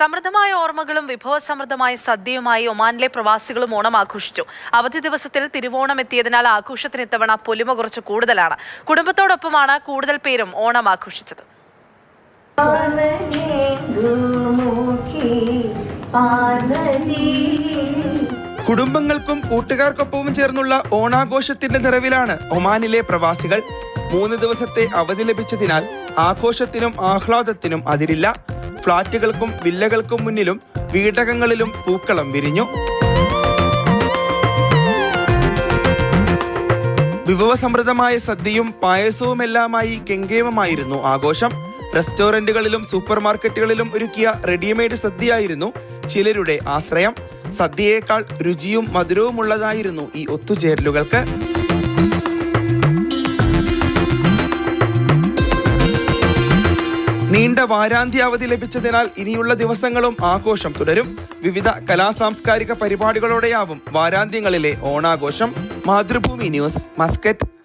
സമൃദ്ധമായ ഓർമ്മകളും വിഭവസമൃദ്ധമായ സദ്യയുമായി ഒമാനിലെ പ്രവാസികളും ഓണം ആഘോഷിച്ചു. അവധി ദിവസത്തിൽ തിരുവോണം എത്തിയതിനാൽ ആഘോഷത്തിന് ഇത്തവണ പൊലിമ കുറച്ച് കൂടുതലാണ്. കുടുംബത്തോടൊപ്പമാണ് കൂടുതൽ പേരും ഓണം ആഘോഷിച്ചത്. കുടുംബങ്ങൾക്കും കൂട്ടുകാർക്കൊപ്പവും ചേർന്നുള്ള ഓണാഘോഷത്തിന്റെ നിറവിലാണ് ഒമാനിലെ പ്രവാസികൾ. മൂന്ന് ദിവസത്തെ അവധി ലഭിച്ചതിനാൽ ആഘോഷത്തിനും ആഹ്ലാദത്തിനും അതിരില്ല. ഫ്ളാറ്റുകൾക്കും വില്ലകൾക്കും മുന്നിലും വീടകങ്ങളിലും പൂക്കളം വിരിഞ്ഞു. വിഭവസമൃദ്ധമായ സദ്യയും പായസവുമെല്ലാമായി കെങ്കേമമായിരുന്നു ആഘോഷം. റെസ്റ്റോറന്റുകളിലും സൂപ്പർ മാർക്കറ്റുകളിലും ഒരുക്കിയ റെഡിമെയ്ഡ് സദ്യയായിരുന്നു ചിലരുടെ ആശ്രയം. സദ്യയേക്കാൾ രുചിയും മധുരവുമുള്ളതായിരുന്നു ഈ ഒത്തുചേരലുകൾക്ക്. നീണ്ട വാരാന്ത്യ അവധി ലഭിച്ചതിനാൽ ഇനിയുള്ള ദിവസങ്ങളും ആഘോഷം തുടരും. വിവിധ കലാസാംസ്കാരിക പരിപാടികളോടെയാവും വാരാന്ത്യങ്ങളിലെ ഓണാഘോഷം. Mathrubhumi news Muscat.